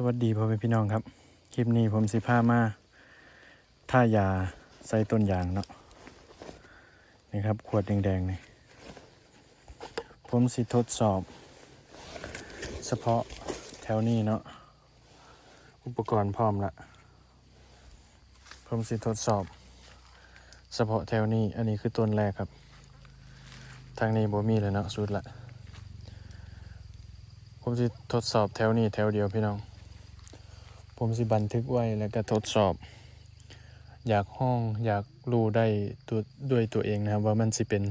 สวัสดีพ่อแม่พี่น้องครับ คลิปนี้ผมสิพามาท่ายาใส่ต้นยางเนาะนี่ครับ ขวดแดงๆนี่ผมสิทดสอบ เฉพาะแถวนี้เนาะอุปกรณ์พร้อมละผมสิทดสอบ เฉพาะแถวนี้ อันนี้คือต้นแรกครับ ทางนี้บ่มีเลยเนาะสุดละผมสิทดสอบแถวนี้แถวเดียวพี่น้อง ผมสิบันทึกไว้แล้วก็ทดสอบ อยากห้องอยากรู้ได้ตัวด้วยตัวเองนะครับ ว่ามันสิเป็น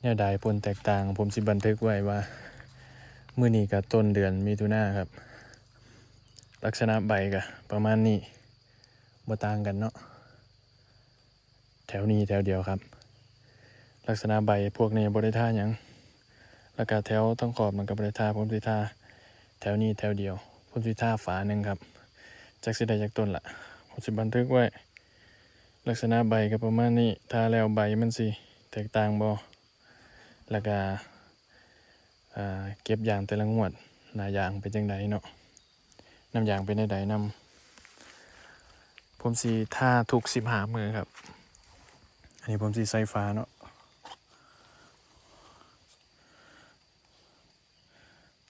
แนวใดผลแตกต่าง ผมสิบันทึกไว้ว่ามื้อนี้กับต้นเดือนมิถุนาครับ ลักษณะใบก็ประมาณนี้บ่ต่างกันเนาะแถวนี้แถวเดียวครับ ลักษณะใบพวกนี้บ่ได้ท่าหยังแล้วก็แถวต้องขอบมันก็บ่ได้ท่าผมสิท่าแถวนี้แถวเดียวผมสิท่าฝาหนึ่งครับ จากสิได้จากต้นละผมสิบันทึกไว้ ลักษณะใบก็ประมาณนี้ถ้าแล้วใบมันสิแตกต่างบ่แล้วก็อ่าเก็บยางแต่ละงวดหน้ายางเป็นจังไดเนาะน้ำยางเป็นใดนำผมสิท่าทุกสิบหามือครับ อันนี้ผมสิใส่ฟ้าเนาะ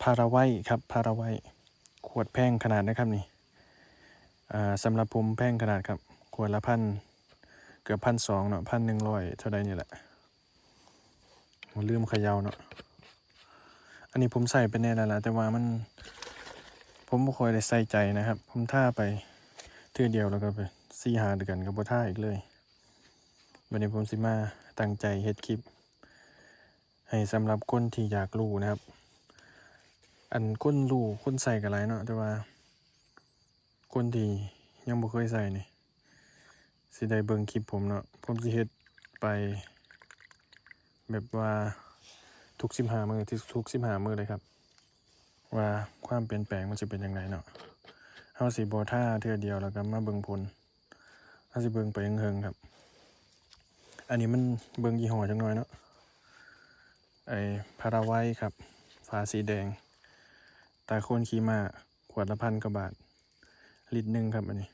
พาราไวครับพาราไวขวดแพงขนาดนะครับนี่ สำหรับผมแพงขนาดครับขวดละพันเกือบพันสองเนาะพันหนึ่งร้อยเท่าใดนี่แหละผมลืมเขยาเนาะอันนี้ผมใส่ไปแน่แล้วละแต่ว่ามัน ผมไม่ค่อยได้ใส่ใจนะครับ ผมท่าไปเทื่อเดียวแล้วก็ไปซีหาเดือนกับบ่ท่าอีกเลยวันนี้ผมสิมาตั้งใจเฮ็ดคลิป ให้สำหรับคนที่อยากรู้นะครับ อันคนรู้คนใส่กันไรเนาะแต่ว่า คนที่ยังบ่เคยใส่นี่สิได้เบิ่งคลิปผมเนาะผมสิเฮ็ดไปแบบว่าทุกสิบห้ามือที่ทุกสิบห้ามือเลยครับ ว่าความเปลี่ยนแปลงมันจะเป็นยังไงเนาะเฮาสิบ่ท่าเทื่อเดียวแล้วก็มาเบิ่งผลเฮาสิเบิ่งไปเฮิงๆครับ อันนี้มันเบิ่งยี่ห้อจังหน่อยเนาะไอ้พาราไวครับฝาสีแดง ตาโคนขี่มาขวดละพันกว่าบาท ลิตรหนึ่งครับอันนี้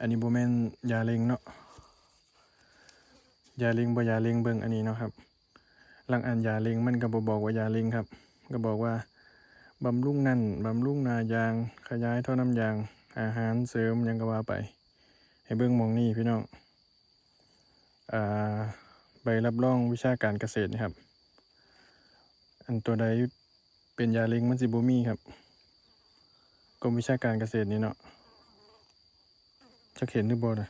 อันนี้โบแมนยาเล็งเนาะยาเล็งบ่ยาเล็งเบิ่งอันนี้เนาะครับหลังอันยาเล็งมันก็บบอกว่ายาเล็งครับ ก็บอกว่าบำรุงนั่นบำรุงนายางขยายท่อน้ำยางอาหารเสริมยังก็ว่าไป ให้เบิ่งมองนี่พี่น้องอ่าใบรับรองวิชาการเกษตรนี่ครับ อันตัวใดเป็นยาเล็งมันสิบ่มีครับกรมวิชาการเกษตรนี่เนาะ จะเห็นหรือบ่นะ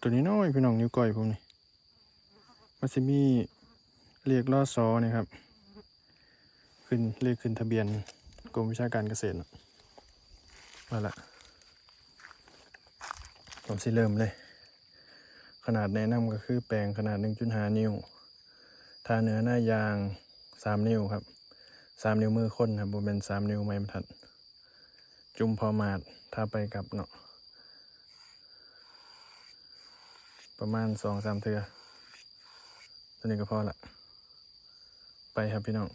ตัวนี้น้อยพี่น้องนิ้วก้อยผมนี่มันจะมีเรียกล่อซอนี่ครับ ขึ้นเลขขึ้นทะเบียนกรมวิชาการเกษตรเนาะมาละผมสิเริ่มเลย ขนาดแนะนำก็คือแปลงขนาด 1.5 นิ้ว ทาเนื้อหน้ายาง 3 นิ้วครับ 3 นิ้วมือคนครับบ่เป็น 3 นิ้วไม้บรรทัด จุ่มพอมาดถ้าไปกับเนาะ ประมาณสองสามเทือตัวนี้ก็พอละ ไปครับพี่น้อง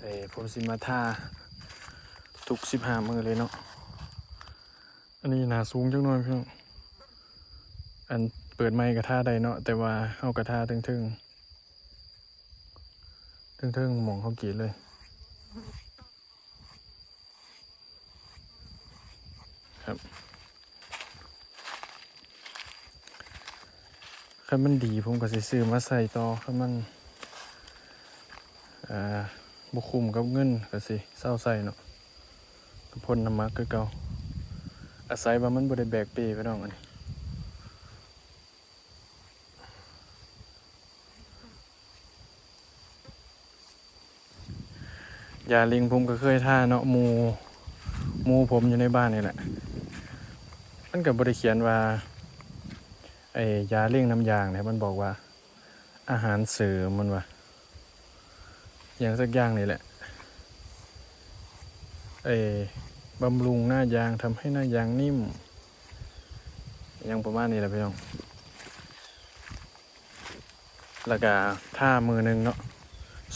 เอ้ผมสิมาท่าทุกสิบห้ามือเลยเนาะ อันนี้หนาสูงจังหน่อยพี่น้อง อันเปิดไม้กระท่าใดเนาะ แต่ว่าเอากระท่าทึ่งทึ่งทึ่งๆหมองเขากีดเลย ครับ คันมันดีผมก็สิซื้อมาใส่ต่อคันมันอ่าบุคุมกับเงินก็สิเศร้าใส่เนาะก็พ่นน้ำมักคือเก่าอาศัยว่ามันบ่ได้แบกปีไปน้องอันนี้ยาลิงผมก็เคยท่าเนาะมูมูผมอยู่ในบ้านนี่แหละ มันกับบริเขียนว่า ไอ้ยาเลี้ยงน้ำยางเนี่ยมันบอกว่า อาหารเสริมมันว่าอย่างสักอย่างนี่แหละไอ้บำรุงหน้ายางทำให้หน้ายางนิ่มอย่างประมาณนี้แหละพี่น้องแล้วก็ท่ามือหนึ่งเนาะ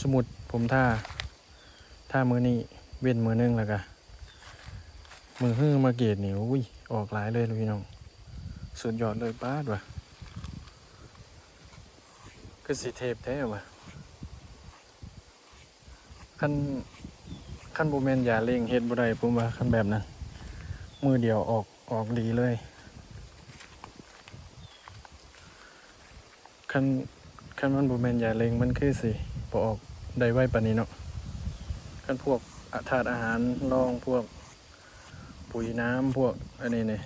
สมุดผมท่าถ้ามือนี้เว้นมือหนึงแล้วก็มือฮื้อมาเกตนี่อุ้ยออกหลายเลยเลยพี่น้อง สุดยอดเลยป้าดว่ะก็สีเทพแท้ว่ะคันคันโบแมนอย่าเล่งเฮ็ดบ่ได้ผมว่าคันแบบนั้น มือเดียวออกออกดีเลยคันคันมันโบแมนอย่าเล่งมันคือสิบ่ออกได้ไวปานนี้เนาะคันพวกอาถาดอาหารรองพวกปุ๋ยน้ำพวกอันนี้เนี่ย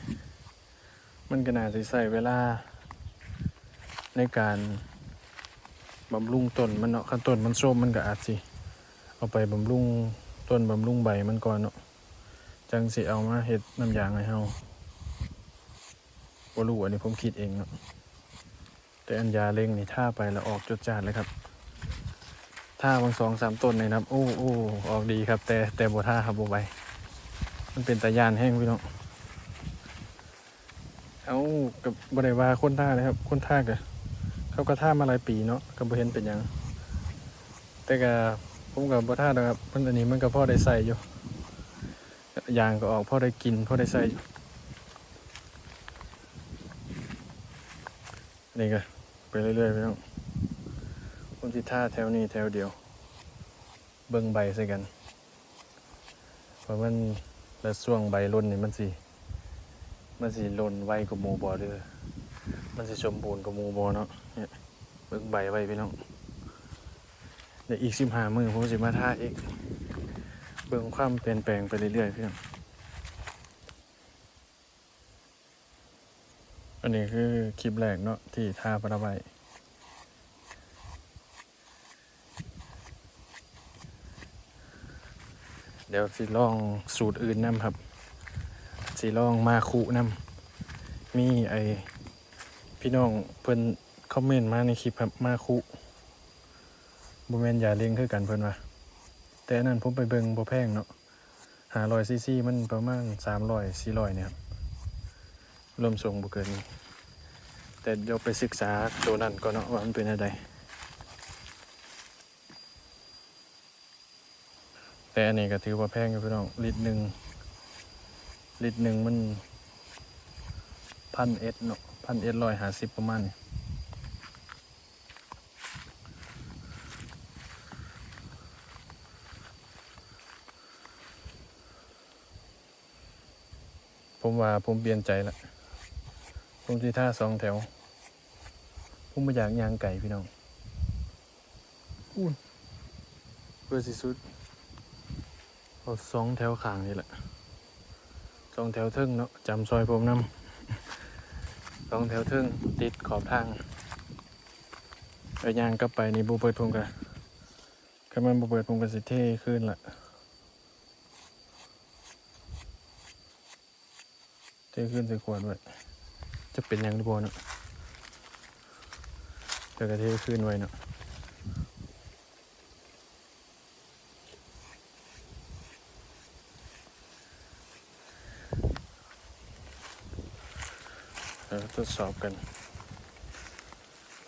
มันก็น่าสิใส่เวลา ในการบำรุงต้นมันเนาะขั้นต้นมันส้มมันก็อาจสิ เอาไปบำรุงต้นบำรุงใบมันก่อนเนาะจังสิเอามาเฮ็ดน้ำยางให้เฮาบ่รู้อันนี้ผมคิดเองเนาะแต่อันยาเล็งนี่ท่าไปแล้วออกจดจาดเลยครับท่าบางสองสามต้นนี่นะครับโอ้โอ้ออกดีครับ แต่แต่บ่ท่าครับบ่ใบมันเป็นตะยานแห้งพี่น้อง เอากับบริวาคนท่าเลยครับ คนท่ากับเขาก็ท่ามาหลายปีเนาะก็บ่เห็นเป็นหยังแต่ก็ผมกับบ่ท่าดอกครับมันอันนี้มันก็พ่อได้ใส่อยู่ยางก็ออกพ่อได้กินพ่อได้ใส่อยู่นี่ก็ไปเรื่อยๆไปน้องคนที่ท่าแถวนี้แถวเดียว เบิ่งใบใส่กันเพราะมันแล้วช่วงใบร่นนี่มันสิ มันสิหล่นไวกว่าหมูบอเด้อมันสิสมบูรณ์กว่าหมูบอเนาะเนี่ยเบิ่งใบไว้พี่น้องเดี๋ยวอีกสิบห้ามือผมสิมาท่าอีก เบิ่งความเปลี่ยนแปลงไปเรื่อยๆพี่น้องอันนี้คือคลิปแรกเนาะที่ท่าประไว้เดี๋ยวสิลองสูตรอื่นนํครับ สีลองมาคุนำมีไอพี่น้องเพิ่นคอมเมนต์มาในคลิปครับมาคุบ่แม่นยาเลี้ยงคือกันเพิ่นว่าแต่อันนั้นผมไปเบิงบ่แพงเนาะ500ซีซีมันประมาณ300 400เนี่ยครับรวมส่งบ่เกินนี้แต่เดี๋ยวไปศึกษาตัวนั้นก่อนเนาะว่ามันเป็นอะไรแต่อันนี้ก็ถือว่าแพงอยู่พี่น้องลิตรหนึ่ง ลิตรหนึ่งมันพันเอ็ดเนาะพันเอ็ดร้อยหาสิบประมาณนี้ผมว่าผมเปลี่ยนใจละผมที่ท่าสองแถว ผมไม่อยากยางไก่พี่น้องอุ้ยเพื่อสิสุดเอาสองแถวขางนี่แหละ องแถวทึ่งเนาะจำซอยผมนำสองแถวทึ่งติดขอบทางไปย่างกลับไปนี่บูเปิดผมกะก็มันบูเปิดผมกะสิเท่ขึ้นละเท่ขึ้นสิควรไว้จะเป็นยังดีบ่เนาะเดี๋ยวก็เท่ขึ้นไว้เนาะ ดี๋ยวทดสอบกัน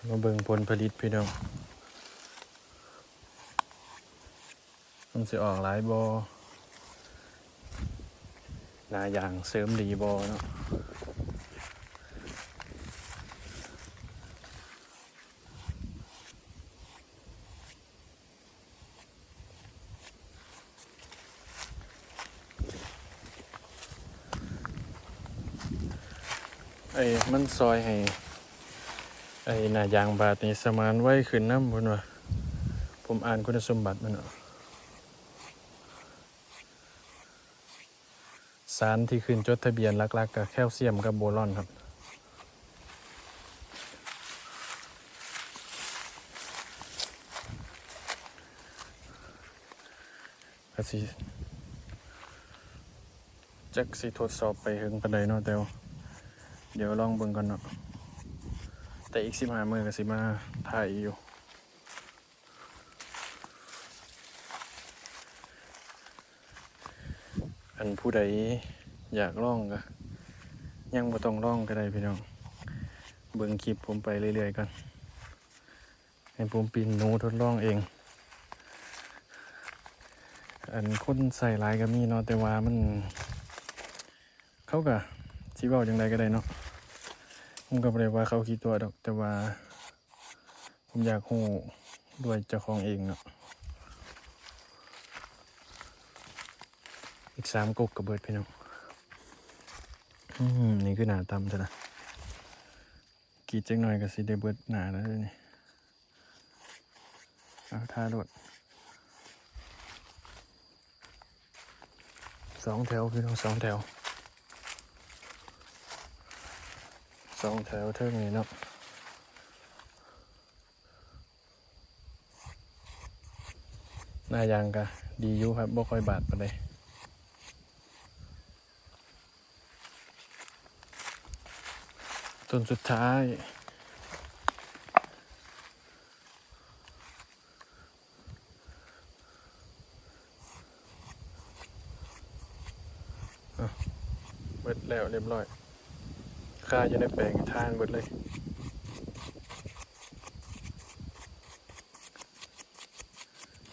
มาเบิ่งผลผลิตพี่น้อง มันสิออกหลายบอหนาอย่างเสริมดีบอเนาะ ไอ้มันซอยให้ไอ้หน้ายางบาดนี่สมานไว้ขึ้นน้ำบนว่าผมอ่านคุณสมบัติมันเนาะสารที่ขึ้นจดทะเบียนลักๆกับแคลเซียมกับโบรอนครับ ก็สิจักสิทดสอบไปถึงปานใดเนาะแต่ว่า เดี๋ยวลองเบิ่งก่อนเนาะแต่อีกสิบห้ามือก็สิมาถ่ายอยู่อันผู้ใดอยากลองก็ยังบ่ต้องลองก็ได้พี่น้อง เบิ่งคลิปผมไปเรื่อยๆกันให้ผมปีนหนูทดลองเอง อันคนใส่ลายก็มีเนาะแต่ว่ามัน เขาก็ สิเว้าจังไดก็ได้เนาะผมก็บ่ได้ว่าเขาคิดตัวดอก แต่ว่า ผมอยากฮู้ด้วยเจ้าของเองเนาะอีกสามกกกับเบิดพี่น้องอืมนี่คือหนาตำซะนะกีดจังหน่อยก็สิได้เบิดหนาแล้วด้อนี่เอาท่าโดดสองแถวพี่น้องสองแถว สองแถวเท่านี้เนาะหน้ายางก็ดีอยู่ครับบ่ค่อยบาดปานใดต้นสุดท้ายเบิดแล้วเรียบร้อย ค่าจะได้แปลงทางเบิดเลย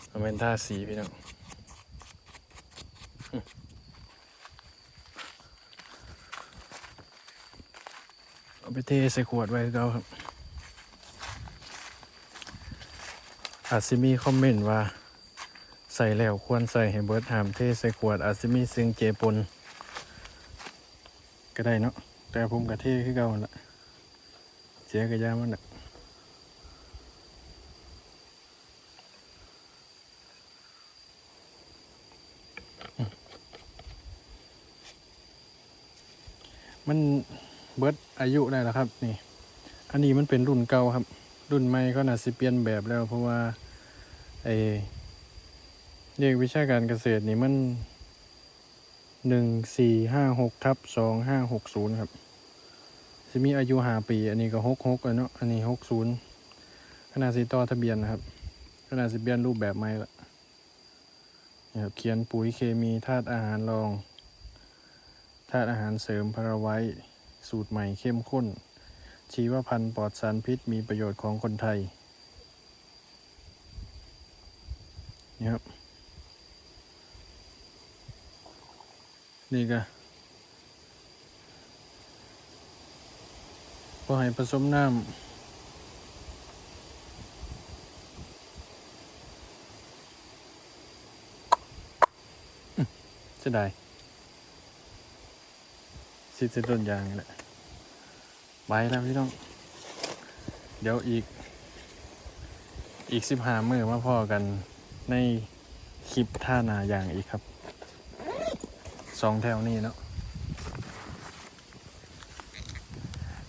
เอาเป็นท่าสีพี่น้องเอาไปเทใส่ขวดไว้ก็ครับ อาจสิมีคอมเมนต์ว่า ใส่แล้วควรใส่ให้เบิร์ดหามเทใส่ขวด อาจสิมีซึ่งเจปนก็ได้เนาะ แต่ผมกะเทคือเก่าหั่นละเสียกระยามันละอืมมันเบิดอายุได้แล้วครับ นี่ อันนี้มันเป็นรุ่นเก่าครับ รุ่นใหม่ก็น่าสิเปลี่ยนแบบแล้ว เพราะว่าไอเรียกวิชาการเกษตรนี่มัน หนึ่งสี่ห้าหกทับสองห้าหกศูนย์ครับจะมีอายุหาปี อันนี้ก็หกหกอันเนาะอันนี้หกศูนย์ขนาดสีต่อทะเบียนนะครับขนาดสีเบียนรูปแบบใหม่ละนี่ครับเขียนปุ๋ยเคมีธาตุอาหารรองธาตุอาหารเสริมพาราไว้สูตรใหม่เข้มข้น ชีวพันธุ์ปลอดสารพิษมีประโยชน์ของคนไทยนี่ครับ นี่ก็พอให้ผสมน้ำจะได้สิจะต้นยางนี่แหละไปแล้วพี่น้อง เดี๋ยวอีก อีกสิบห้ามือมาพอกันในคลิปท่านาอย่างอีกครับ สองแถวนี้เนาะ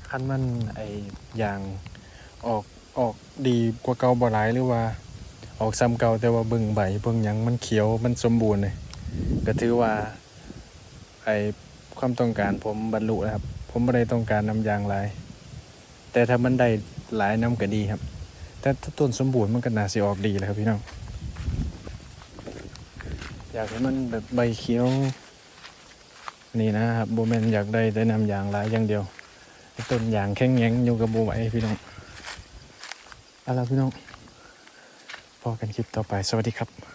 คันมันไออย่างออกออกดีกว่าเก่าบ่หลายหรือว่า ออกซ้ำเก่าแต่ว่าเบิ่งใบเบิ่งหยังมันเขียวมันสมบูรณ์เลยก็ถือว่าไอความต้องการผมบรรลุแล้วครับ ผมไม่ได้ต้องการนำยางหลาย แต่ถ้ามันได้หลายน้ำก็ดีครับ แต่ถ้าต้นสมบูรณ์มันก็น่าสิออกดีเลยครับพี่น้องอยากให้มันแบบใบเขียว นี่นะครับโบแมนอยากได้แต่นำยางหลายอย่างเดียวต้นยางแข็งแยงอยู่กับโบไหวพี่น้องเอาละพี่น้องพอกันคลิปต่อไปสวัสดีครับ